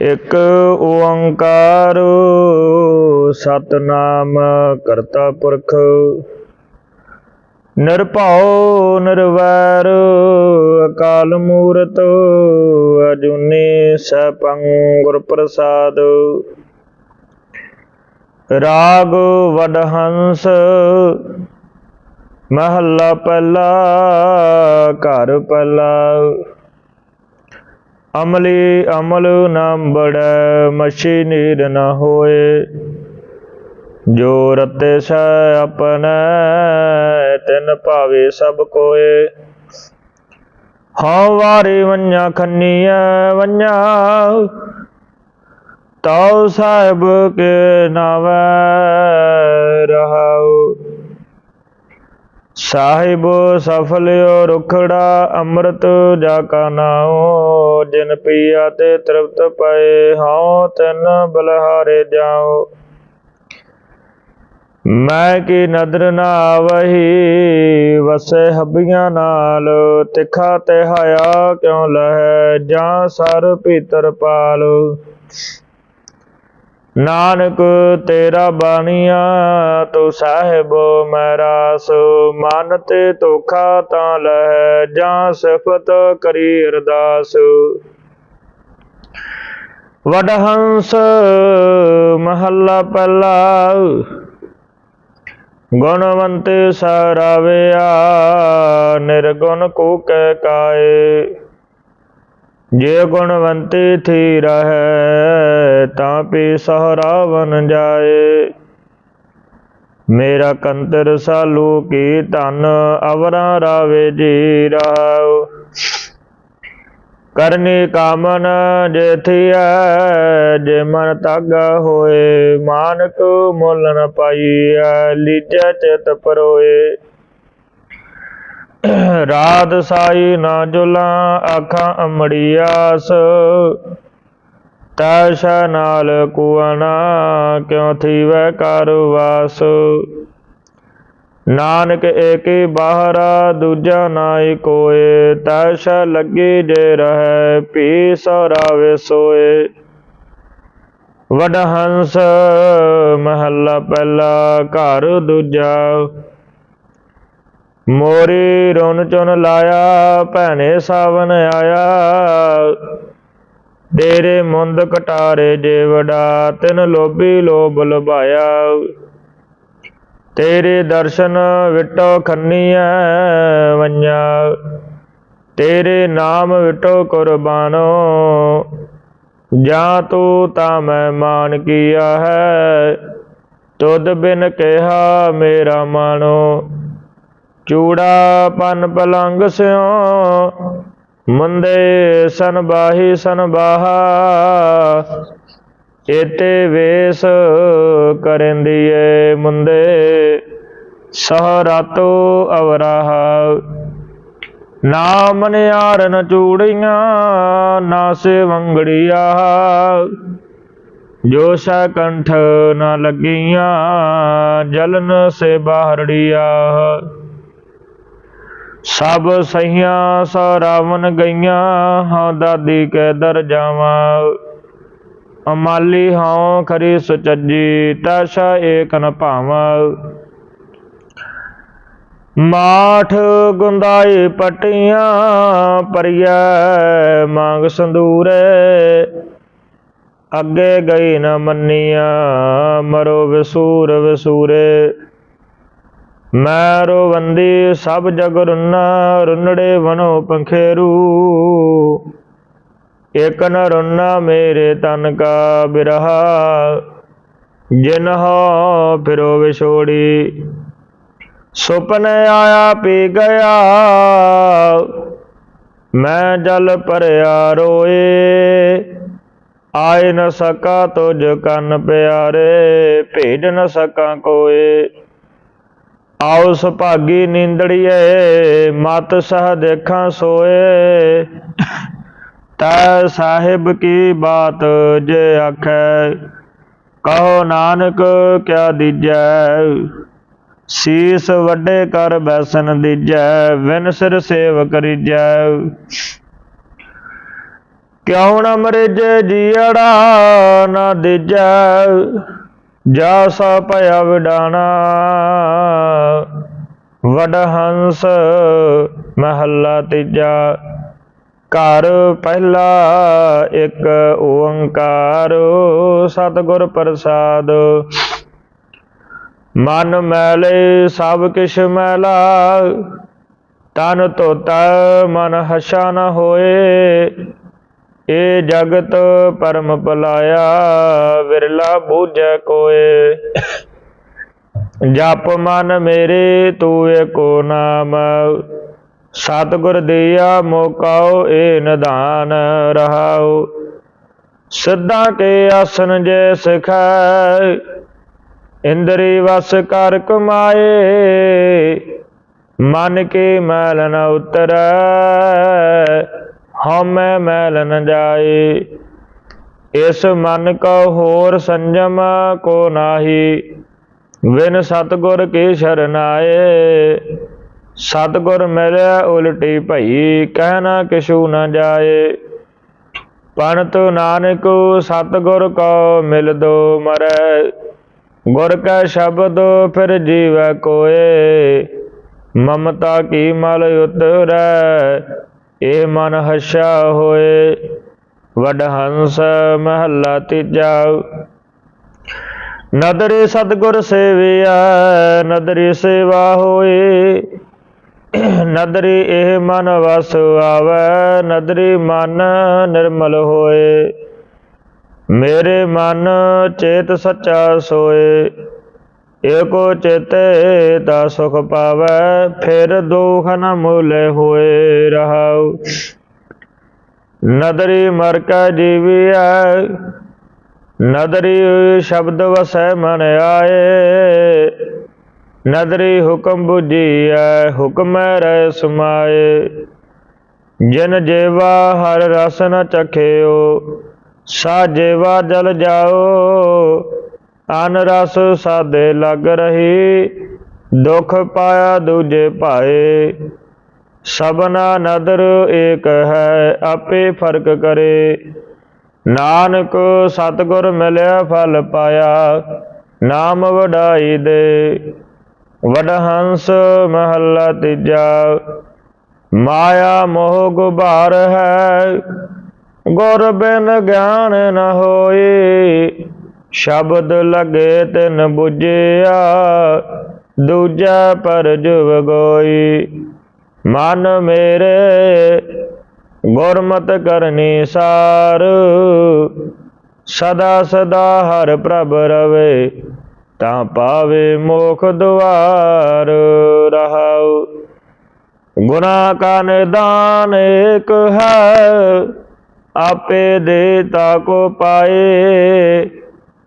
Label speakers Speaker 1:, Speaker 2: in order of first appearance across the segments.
Speaker 1: ਇਕ ਓੰਕਾਰ, ਸਤਨਾਮ ਕਰਤਾ ਪੁਰਖ। ਨਿਰਭਉ, ਨਿਰਵੈਰ, ਅਕਾਲ ਮੂਰਤ, ਅਜੂਨੀ ਸੈਭੰ ਗੁਰ ਪ੍ਰਸਾਦ ਰਾਗ ਵਡਹੰਸ, ਮਹੱਲਾ ਪਹਿਲਾ, ਘਰ ਪਹਿਲਾ। ਅਮਲੀ ਅਮਲ ਨਾ ਬੜੈ, ਮਛੀ ਨੀਰ ਨਾ ਹੋਏ। ਜੋ ਰਤੇ ਸੈ ਆਪਣੈ, ਤਿਨ ਭਾਵੇ ਸਭ ਕੋਏ। ਹਉ ਵਾਰੀ ਵੰਨਾ ਖੰਨੀਐ ਵੰਨਾ ਤਉ ਸਾਹਿਬ ਕੇ ਨਾਵੈ ਰਹਾਉ। ਸਾਹਿਬ ਸਫਲਿਓ ਰੁਖੜਾ, ਅੰਮ੍ਰਿਤ ਜਾ ਕਾ ਨਾਉ, ਜਿਨ ਪੀਆ ਤੇ ਤ੍ਰਿਪਤ ਪਏ ਹਉ, ਤਿਨ ਬਲਹਾਰੇ ਜਾਉ। ਮੈਂ ਕੀ ਨਦਰ ਨਾ ਆਵਹੀ ਵਸੇ ਹੱਬੀਆਂ ਨਾਲ, ਤਿਖਾ ਤੇ ਹਾਇਆ ਕਿਉ ਲਹਿ, ਜਾਂ ਸਰ ਭੀਤਰ ਪਾਲ। ਨਾਨਕ ਤੇਰਾ ਬਾਣੀਆ, ਤੂੰ ਸਾਹਿਬ ਮੈਰਾਸ ਮਨ ਤੇ ਧੋਖਾ ਤਾਂ ਲਹਿ, ਜਾਂ ਸਿਫਤ ਕਰੀ ਅਰਦਾਸ ਵਡਹੰਸ ਮਹੱਲਾ ਪਹਿਲਾ, ਗੁਣਵੰਤ ਸਰਾਵਿਆ, ਨਿਰਗੁਣ ਕੋ ਕਹਿ ਕਾਏ। ਜੇ ਗੁਣਵੰਤੀ ਥੀ ਰਹੈ ਤਾਂ ਪੀ ਸਹਰਾਵਨ ਜਾਏ। ਮੇਰਾ ਕੰਤਰ ਸਾਲੂ ਕੀ ਧਨ ਅਵਰਾਂ ਰਾਵੇ ਜੀ ਰਹਾਉ ਕਰਨੀ ਕਾਮਨ ਜੇ ਜੇ ਮਨ ਤਾਗਾ ਹੋਏ, ਮਾਨਕ ਮੁੱਲ ਨ ਪਾਈਐ ਲੀਜੈ ਚਿਤ ਪਰੋਏ। ਰਾਤ ਸਾਈ ਨਾ ਜੁਲਾ, ਆਖਾਂ ਅਮੜੀਆਸ ਤੈਸ਼ ਨਾਲ ਕੁਆਣਾ ਕਿਉ ਥੀਵੈ ਕਰਵਾਸ ਨਾਨਕ ਏਕੀ ਬਾਹਰਾ ਦੂਜਾ ਨਾਈ ਕੋਏ, ਤੈਸ਼ ਲੱਗੀ ਜੇ ਰਹੈ ਪੀ ਸਰਾਵੇ ਸੋਏ। ਵਡਹੰਸ ਮਹੱਲਾ ਪਹਿਲਾ ਘਰ ਦੂਜਾ। ਮੋਰੀ ਰੁਨ ਚੁਨ ਲਾਇਆ, ਭੈਣੇ ਸਾਵਨ ਆਇਆ। ਤੇਰੇ ਮੁੰਦ ਕਟਾਰੇ ਜੇ ਵਡਾ, ਤਿਨ ਲੋਭੀ ਲੋਭ ਲਭਾਇਆ। ਤੇਰੇ ਦਰਸ਼ਨ ਵਿਟੋ ਖੰਨੀਐ ਵੰਜਾ ਤੇਰੇ ਨਾਮ ਵਿਟੋ ਕੁਰਬਾਨੋ। ਜਾਂ ਤੂੰ ਤਾਂ ਮੈਂ ਮਾਨ ਕੀਆ ਹੈ, ਤੁਧ ਬਿਨ ਕਿਹਾ ਮੇਰਾ ਮਾਨੋ। ਚੂੜਾ ਪਨ ਪਲੰਗ ਸਿਓ ਮੁੰਦੇ ਸਨ ਬਾਹੀ ਸਨ ਬਾਹਾ ਏਤੇ ਵੇਸ ਕਰੰਦੀਏ ਮੁੰਦੇ, ਸਹ ਰਾਤੋ ਅਵਰਾਹ। ਨਾ ਮਨਿਆਰ ਨ ਚੂੜੀਆਂ, ਨਾ ਸੇ ਵੰਗੜੀਆ, ਜੋ ਸੈ ਕੰਠ ਨਾ ਲੱਗੀਆਂ, ਜਲਨ ਸੇ ਬਾਹਰੜੀਆ। ਸਭ ਸਹੀਆਂ ਸੋ ਰਾਵਣ ਗਈਆਂ, ਹਾਂ ਦਾਦੀ ਕੇ ਦਰ ਜਾਵਾਂ। ਅਮਾਲੀ ਹਾਂ ਖਰੀ ਸੁਚੱਜੀ, ਤੈਸਾ ਏਕ ਨ ਭਾਵਾਂ। ਮਾਠ ਗੁੰਦਾਈ ਪਟੀਆਂ ਪਰਿਐ ਮੰਗ ਸੰਦੂਰੇ। ਅੱਗੇ ਗਈ ਨ ਮੰਨੀਆਂ, ਮਰੋ ਵਿਸੂਰ ਵਿਸੂਰੇ। ਮੈਂ ਰੋਵੰਦੀ ਸਭ ਜਗ ਰੁੰਨਾ, ਰੁੰਨੜੇ ਵਨੋ ਪੰਖੇਰੂ। ਇਕ ਨ ਰੁੰਨਾ ਮੇਰੇ ਤਨ ਕਾ ਬਿਰਹਾ। ਜਿਨ ਹੋ ਫਿਰੋ ਵਿਛੋੜੀ, ਸੁਪਨ ਆਇਆ ਪੀ ਗਿਆ। ਮੈਂ ਜਲ ਭਰਿਆ ਰੋਏ, ਆਏ ਨ ਸਕਾ ਤੁਝ ਕੰਨ ਪਿਆਰੇ, ਭੇਜ ਨ ਸਕਾਂ ਕੋਏ। ਆਉ ਸੁਭਾਗੀ ਨੀਂਦੜੀਏ, ਮਤ ਸਹ ਦੇਖਾਂ ਸੋਏ। ਤੈ ਸਾਹਿਬ ਕੀ ਬਾਤ ਜੇ ਆਖੈ, ਕਹੋ ਨਾਨਕ ਕਿਆ ਦੀਜੈ? ਸੀਸ ਵੱਡੇ ਕਰ ਬੈਸਨ ਦੀਜੈ ਵਿਨ ਸਿਰ ਸੇਵ ਕਰੀਜੈ ਕਿਉ ਨ ਮਰਿਜ ਜੀੜਾ ਨਾ ਦਿਜੈ? ਜਾ ਸਾ ਭਇਆ ਵਿਡਾਣਾ, ਵਡ ਹੰਸ ਮਹੱਲਾ ਤੀਜਾ। ਘਰ ਪਹਿਲਾ ਇੱਕ ਓੰਕਾਰ, ਸਤਿਗੁਰ ਪ੍ਰਸਾਦ। ਮਨ ਮੈਲੇ ਸਭ ਕਿਛ ਮੈਲਾ, ਤਨ ਧੋਤਾ ਮਨ ਹਸ਼ਾ ਨ ਹੋਏ। ਏ ਜਗਤ ਪਰਮ ਭਲਾਇਆ, ਵਿਰਲਾ ਬੂਝੈ ਕੋਏ। ਜਪ ਮਨ ਮੇਰੇ, ਤੂੰ ਏਕੋ ਨਾਮ। ਸਤਿਗੁਰ ਦੀਆ ਮੋਕਾਓ ਏ ਨਿਧਾਨ ਰਹਾਓ। ਸਿੱਧਾ ਕੇ ਆਸਨ ਜੇ ਸਿਖੈ, ਇੰਦਰੀ ਵਸ ਕਰ ਕਮਾਏ। ਮਨ ਕੇ ਮੈਲ ਨ ਉਤਰੈ ਹਉਮੈ ਮੈਲ ਨ ਜਾਏ, ਇਸ ਮਨ ਕੋ ਹੋਰ ਸੰਜਮ ਕੋ ਨਾਹੀ ਵਿਨ ਸਤਗੁਰ ਕੀ ਸ਼ਰਨਾਏ ਸਤਗੁਰ ਮਿਲਿਆ ਉਲਟੀ ਭਈ ਕਹਿਣਾ ਕਿਛੂ ਨ ਜਾਏ। ਪੰਤ ਨਾਨਕ, ਸਤਗੁਰ ਕੋ ਮਿਲ ਦੋ ਮਰੈ। ਗੁਰ ਕੈ ਸ਼ਬਦ, ਫਿਰ ਜੀਵੈ ਕੋਏ। ਮਮਤਾ ਕੀ ਮਲ ਉਤਰੈ ਇਹ ਮਨ ਹਸ਼ਾ ਹੋਏ, ਵਡ ਹੰਸ ਮਹੱਲਾ ਤੀਜਾ। ਨਦਰੇ ਸਤਗੁਰ ਸੇਵਿਆ, ਨਦਰੀ ਸੇਵਾ ਹੋਏ। ਨਦਰੀ ਇਹ ਮਨ ਵਸ ਆਵੈ, ਨਦਰੀ ਮਨ ਨਿਰਮਲ ਹੋਏ। ਮੇਰੇ ਮਨ ਚੇਤ ਸੱਚਾ ਸੋਏ। ਏਕੋ ਚਿਤੇ ਤਾ ਸੁਖ ਪਾਵੈ, ਫਿਰ ਦੁਖ ਨ ਮੁਲੇ ਹੋਏ ਰਹਾਉ। ਨਦਰੀ ਮਰ ਕੈ ਜੀਵਿਆ ਨਦਰੀ ਸ਼ਬਦ ਵਸੈ ਮਨ ਆਏ। ਨਦਰੀ ਹੁਕਮ 부ਜੀਐ ਹੁਕਮੈ ਰਹਿ ਸਮਾਏ। ਜਿਨ ਜੇਵਾ ਹਰ ਰਸ ਨ ਚਖਿਓ, ਸਾ ਜੇਵਾ ਜਲ ਜਾਓ। ਅਨ ਰਸ ਸਾਦੇ ਲੱਗ ਰਹੀ, ਦੁਖ ਪਾਇਆ ਦੂਜੇ ਭਾਏ। ਸਬਨਾ ਨਦਰ ਏਕ ਹੈ, ਆਪੇ ਫ਼ਰਕ ਕਰੇ। ਨਾਨਕ ਸਤਗੁਰ ਮਿਲਿਆ ਫਲ ਪਾਇਆ, ਨਾਮ ਵਡਾਈ ਦੇ। ਵਡਹੰਸ ਮਹੱਲਾ ਤੀਜਾ, ਮਾਇਆ ਮੋਹ ਗੁਬਾਰ ਹੈ। ਗੁਰ ਬਿਨ ਗਿਆਨ ਨ ਹੋਏ ਸ਼ਬਦ ਲਗੇ ਤਿਨ 부ਜਿਆ ਦੂਜਾ ਪਰ ਜੁਗ ਗੋਈ ਮਨ ਮੇਰੇ ਗੁਰਮਤ ਕਰਨੀ ਸਾਰ, ਸਦਾ ਸਦਾ ਹਰ ਪ੍ਰਭ ਰਵੇ, ਤਾਂ ਪਾਵੇ ਮੋਖ ਦੁਆਰ ਰਹਾਉ। ਗੁਨਾ ਕਾ ਨਿਦਾਨ ਏਕ ਹੈ, ਆਪੇ ਦੇ ਤਾ ਕੋ ਪਾਏ।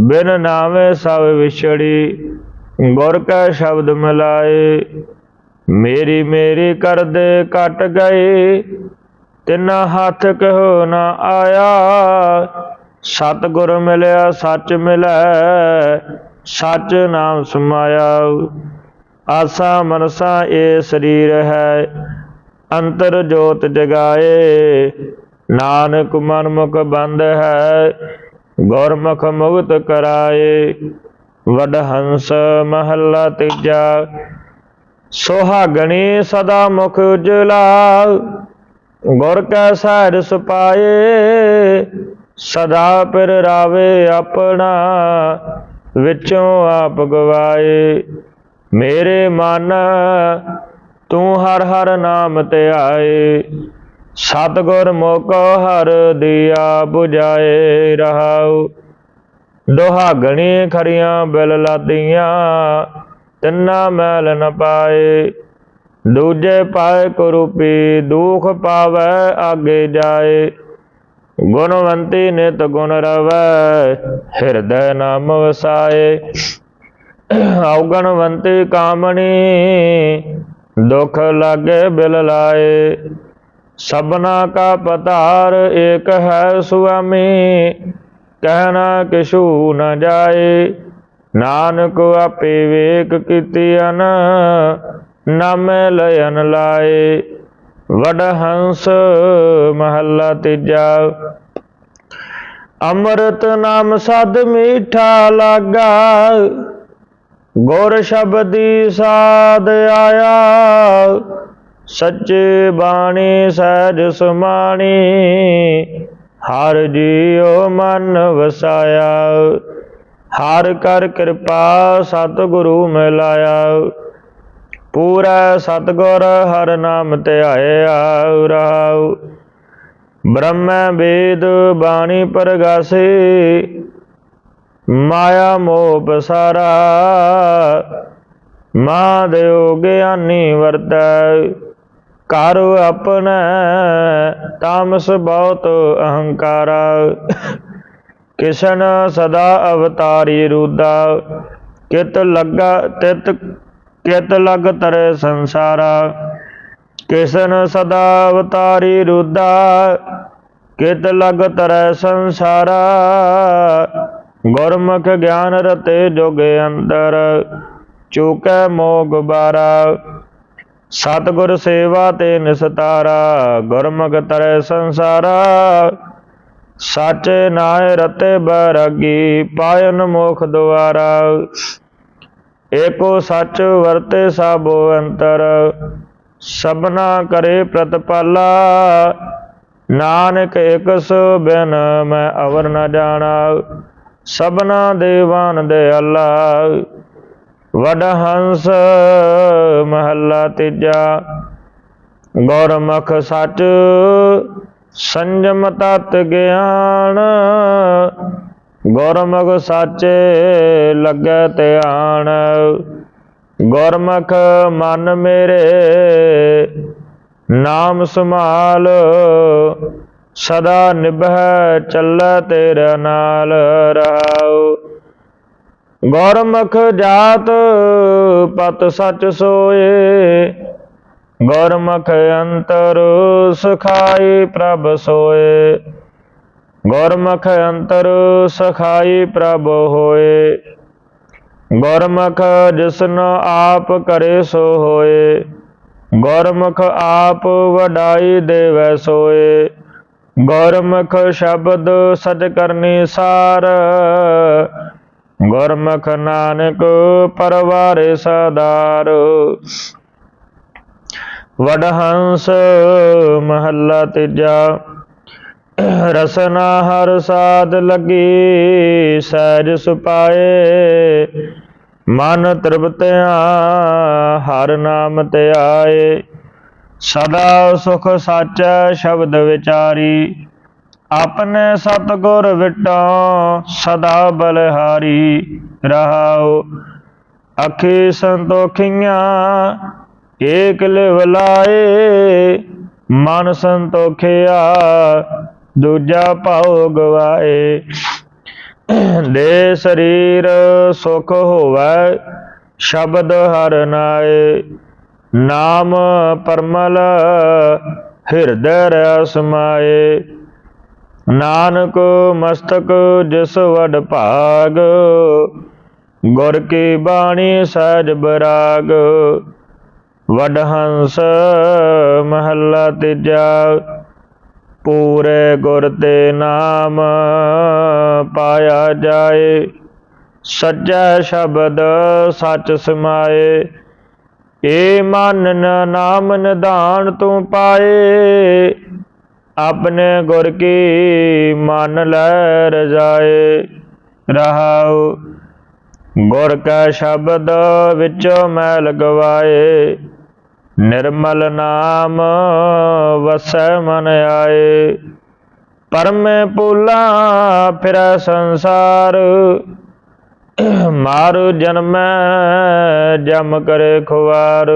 Speaker 1: ਬਿਨ ਨਾਮੇ ਸਭ ਵਿਛੜੀ, ਗੁਰ ਕਾ ਸ਼ਬਦ ਮਿਲਾਏ। ਮੇਰੀ ਮੇਰੀ ਕਰਦੇ ਕਟ ਗਏ, ਤਿੰਨਾ ਹੱਥ ਕਹੋ ਨਾ ਆਇਆ। ਸਤਿਗੁਰ ਮਿਲਿਆ, ਸੱਚ ਮਿਲੈ, ਸੱਚ ਨਾਮ ਸਮਾਇਆ। ਆਸਾ ਮਨਸਾ ਏ ਸਰੀਰ ਹੈ, ਅੰਤਰ ਜੋਤ ਜਗਾਏ। ਨਾਨਕ ਮਨ ਮੁਖ ਬੰਦ ਹੈ ਗੁਰਮੁਖ ਮੁਕਤ ਕਰਾਏ, ਵਡ ਹੰਸ ਮਹੱਲਾ ਤੀਜਾ। ਸੁਹਾਗਣੀ ਸਦਾ ਮੁਖ ਉਜਲਾ, ਗੁਰ ਕੈ ਸਹਿਜ ਸੁਪਾਏ, ਸਦਾ ਪਿਰ ਰਾਵੇ ਆਪਣਾ, ਵਿੱਚੋਂ ਆਪ ਗਵਾਏ। ਮੇਰੇ ਮਨ, ਤੂੰ ਹਰ ਹਰ ਨਾਮ ਤੇ ਆਏ। ਸਤਗੁਰ ਮੋਕੋ ਹਰ ਦੀਆ 부ਜਾਏ ਰਹਾਉ। ਦੁਹਾਗਣੀ ਖਰੀਆਂ ਬਿਲ ਲਾਦੀਆਂ ਤਿੰਨਾ ਮੈਲ ਨ ਪਾਏ। ਦੂਜੇ ਪਾਏ ਕਰੂਪੀ, ਦੁਖ ਪਾਵੈ ਆਗੇ ਜਾਏ। ਗੁਣਵੰਤੀ ਨਿਤ ਗੁਣ ਰਵੈ, ਹਿਰਦੈ ਨਾਮ ਵਸਾਏ। ਔਗਣਵੰਤੀ ਕਾਮਣੀ, ਦੁਖ ਲਾਗੇ ਬਿਲ ਲਾਏ। ਸਭਨਾ ਕਾ ਪਤਾਰ ਏਕ ਹੈ ਸੁਆਮੀ ਕਹਿਣਾ ਕਿਛੂ ਨ ਜਾਏ। ਨਾਨਕ ਆਪੇ ਵੇਖ ਕੀਤੀਨ ਨਾਮੇ ਲਇਨ ਲਾਏ। ਵਡ ਹੰਸ ਮਹੱਲਾ ਤੀਜਾ। ਅੰਮ੍ਰਿਤ ਨਾਮ ਸਦ ਮੀਠਾ ਲਾਗਾ, ਗੁਰ ਸ਼ਬਦੀ ਸਾਧ ਆਇਆ। ਸੱਚੇ ਬਾਣੀ ਸਹਿਜ ਸਮਾਣੀ, ਹਰ ਜੀਉ ਮਨ ਵਸਾਇਆ। ਹਰ ਕਰ ਕਿਰਪਾ ਸਤਿਗੁਰੂ ਮਿਲਾਇਆ। ਪੂਰਾ ਸਤਿਗੁਰ ਹਰ ਨਾਮ ਧਿਆਇਆ ਰਹਾਉ ਬ੍ਰਹਮ ਵੇਦ ਬਾਣੀ ਪ੍ਰਗਾਸੇ, ਮਾਇਆ ਮੋਹ ਬਸਾਰਾ ਮਹਾਦੇਵ ਗਿਆਨੀ ਵਰਤੈ। ਕਰ ਆਪਣਾ, ਤਾਮਸ ਬਹੁਤ ਅਹੰਕਾਰਾ। ਕਿਸ਼ਨ ਸਦਾ ਅਵਤਾਰੀ ਰੂਦਾ। ਕਿਤ ਲੱਗਾ, ਤਿਤ, ਕਿਤ ਲਗ ਤਰੇ ਸੰਸਾਰਾ। ਕਿਸ਼ਨ ਸਦਾ ਅਵਤਾਰੀ ਰੂਦਾ। ਕਿਤ ਲਗ ਤਰੇ ਸੰਸਾਰਾ। ਗੁਰਮੁਖ ਗਿਆਨ ਰਤੇ ਜੋਗ ਅੰਦਰ। ਚੂਕੈ ਮੋਹ ਗੁਬਾਰਾ ਸਤਿਗੁਰ ਸੇਵਾ ਤੇ ਨਿਸਤਾਰਾ, ਗੁਰਮੁਖ ਤਰੈ ਸੰਸਾਰਾ। ਸੱਚੇ ਨਾਏ ਰਤੇ ਬਰਗੀ, ਪਾਇਨ ਮੁਖ ਦੁਆਰਾ। ਏਕੋ ਸੱਚ ਵਰਤੇ ਸਭੋ ਅੰਤਰ, ਸਭਨਾ ਕਰੇ ਪ੍ਰਤਪਾਲਾ। ਨਾਨਕ ਇਕ ਸੋ ਬਿਨ ਮੈਂ ਅਵਰ ਨ ਜਾਣਾ, ਸਭਨਾ ਦੇਵਾਨ ਦੇ ਅੱਲਾ। ਵਡ ਹੰਸ ਮਹੱਲਾ ਤੀਜਾ। ਗੁਰਮੁਖ ਸੱਚ ਸੰਜਮ ਤਤ ਗਿਆਨ। ਗੁਰਮੁਖ ਸਾਚੇ ਲੱਗੈ ਧਿਆਨ। ਗੁਰਮੁਖ ਮਨ ਮੇਰੇ ਨਾਮ ਸੰਭਾਲ। ਸਦਾ ਨਿਭੈ ਚੱਲੈ ਤੇਰੇ ਨਾਲ ਰਹਾਉ। ਗੁਰਮੁਖ ਜਾਤ ਪਤ ਸੱਚ ਸੋਏ। ਗੁਰਮੁਖ ਅੰਤਰ ਸਖਾਈ ਪ੍ਰਭ ਸੋਏ। ਗੁਰਮੁਖ ਅੰਤਰ ਸਖਾਈ ਪ੍ਰਭ ਹੋਏ। ਗੁਰਮੁਖ ਜਿਸਨ ਆਪ ਕਰੇ ਸੋ ਹੋਏ। ਗੁਰਮੁਖ ਆਪ ਵਡਾਈ ਦੇਵੈ ਸੋਏ। ਗੁਰਮੁਖ ਸ਼ਬਦ ਸਜ ਕਰਨੀ ਸਾਰ। ਗੁਰਮੁਖ ਨਾਨਕ ਪਰਵਾਰੇ ਸਦਾਰ। ਵਡਹੰਸ ਮਹੱਲਾ ਤੀਜਾ। ਰਸਨਾ ਹਰ ਸਾਧ ਲੱਗੀ, ਸਹਿਜ ਸੁਪਾਏ। ਮਨ ਤ੍ਰਿਪਤਿਆ, ਹਰ ਨਾਮ ਤੇ ਆਏ ਸਦਾ ਸੁਖ ਸੱਚ ਸ਼ਬਦ ਵਿਚਾਰੀ। ਆਪਣੇ ਸਤਗੁਰ ਵਿਟੋ ਸਦਾ ਬਲਹਾਰੀ ਰਹਾਉ ਅਖੇ ਸੰਤੋਖੀਆਂ, ਏਕ ਲਿਵ ਲਾਏ, ਮਨ ਸੰਤੋਖਿਆ, ਦੂਜਾ ਭਾਉ ਗਵਾਏ। ਦੇ ਸਰੀਰ ਸੁਖ ਹੋਵੇ, ਸ਼ਬਦ ਹਰ ਨਾਏ। ਨਾਮ ਪਰਮਲ, ਹਿਰਦੈ ਰਸਮਾਏ ਨਾਨਕ ਮਸਤਕ ਜਿਸ ਵਡ ਭਾਗ, ਗੁਰ ਕੀ ਬਾਣੀ ਸਹਿਜ ਬਰਾਗ, ਵਡ ਹੰਸ ਮਹੱਲਾ ਤੀਜਾ, ਪੂਰੇ ਗੁਰ ਤੇ ਨਾਮ ਪਾਇਆ ਜਾਏ। ਸੱਚਾ ਸ਼ਬਦ ਸੱਚ ਸਮਾਏ, ਏ ਮਨ ਨਾਮ ਨਿਧਾਨ ਤੂੰ ਪਾਏ। ਆਪਣੇ ਗੁਰ ਕੀ ਮਨ ਲੈ ਰਜਾਏ? ਰਹਾਉ, ਗੁਰ ਕਾ ਸ਼ਬਦ ਵਿੱਚੋਂ ਮੈਂ ਲਗਵਾਏ ਨਿਰਮਲ ਨਾਮ ਵਸੈ ਮਨ ਆਏ। ਪਰਮੇ ਪੂਲਾ ਫਿਰੈ ਸੰਸਾਰ। ਮਾਰੂ ਜਨਮੈ ਜਮ ਕਰੇ ਖੁਆਰ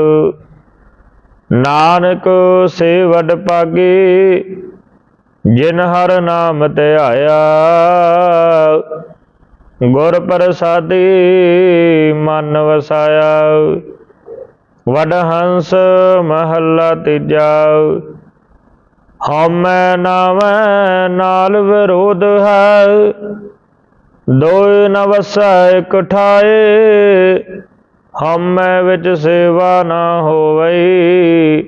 Speaker 1: ਨਾਨਕ ਸੇ ਵਡ ਪਾਗੀ ਜਿਨ ਹਰ ਨਾਮ ਧਿਆਇਆ ਗੁਰ ਪ੍ਰਸਾਦੀ ਮਨ ਵਸਾਇਆ। ਵਡ ਹੰਸ ਮਹੱਲਾ ਤੀਜਾ, ਹਉਮੈ ਨਾਮੈ ਨਾਲ ਵਿਰੋਧ ਹੈ। ਦੋਇ ਨ ਵਸੈ ਇਕ ਠਾਏ ਵਿੱਚ ਸੇਵਾ ਨਾ ਹੋਵੇ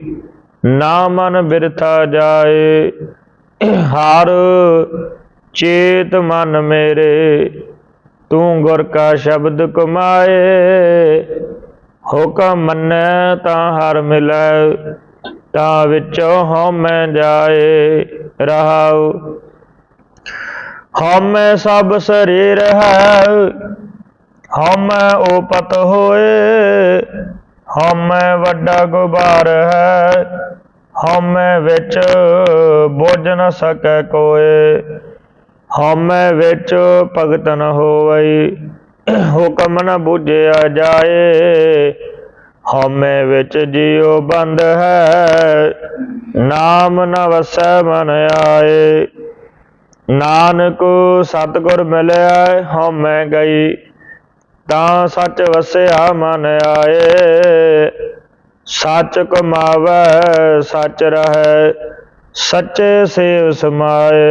Speaker 1: ਨਾ ਮਨ ਬਿਰਥਾ ਜਾਏ। ਹਰ ਚੇਤ ਮਨ ਮੇਰੇ, ਤੂੰ ਗੁਰ ਕਾ ਸ਼ਬਦ ਕਮਾਏ ਹੁਕਮ ਮੰਨੈ ਤਾਂ ਹਰ ਮਿਲੈ, ਤਾਂ ਵਿੱਚੋਂ ਹਉਮੈ ਜਾਏ, ਰਹਾਉ। ਹਉਮੈ ਸਭ ਸਰੀਰ ਹੈ, ਹਉਮੈ ਉਪਤ ਹੋਏ, ਹਉਮੈ ਵੱਡਾ ਗੁਬਾਰ ਹੈ। ਹਉਮੈ ਵਿੱਚ ਬੁੱਝ ਨ ਸਕੈ ਕੋਏ, ਹਉਮੈ ਵਿੱਚ ਭਗਤ ਨ ਹੋਵਈ, ਹੁਕਮ ਨ ਬੁਝਿਆ ਜਾਏ। ਹਉਮੈ ਵਿੱਚ ਜਿਉ ਬੰਦ ਹੈ, ਨਾਮ ਨ ਵਸੈ ਮਨ ਆਏ। ਨਾਨਕ ਸਤਿਗੁਰ ਮਿਲਿਆ, ਹਉਮੈ ਗਈ, ਤਾਂ ਸੱਚ ਵਸਿਆ ਮਨ ਆਏ। ਸੱਚ ਕਮਾਵੈ ਸੱਚ ਰਹੈ ਸੱਚੇ ਸੇਵ ਸਮਾਏ।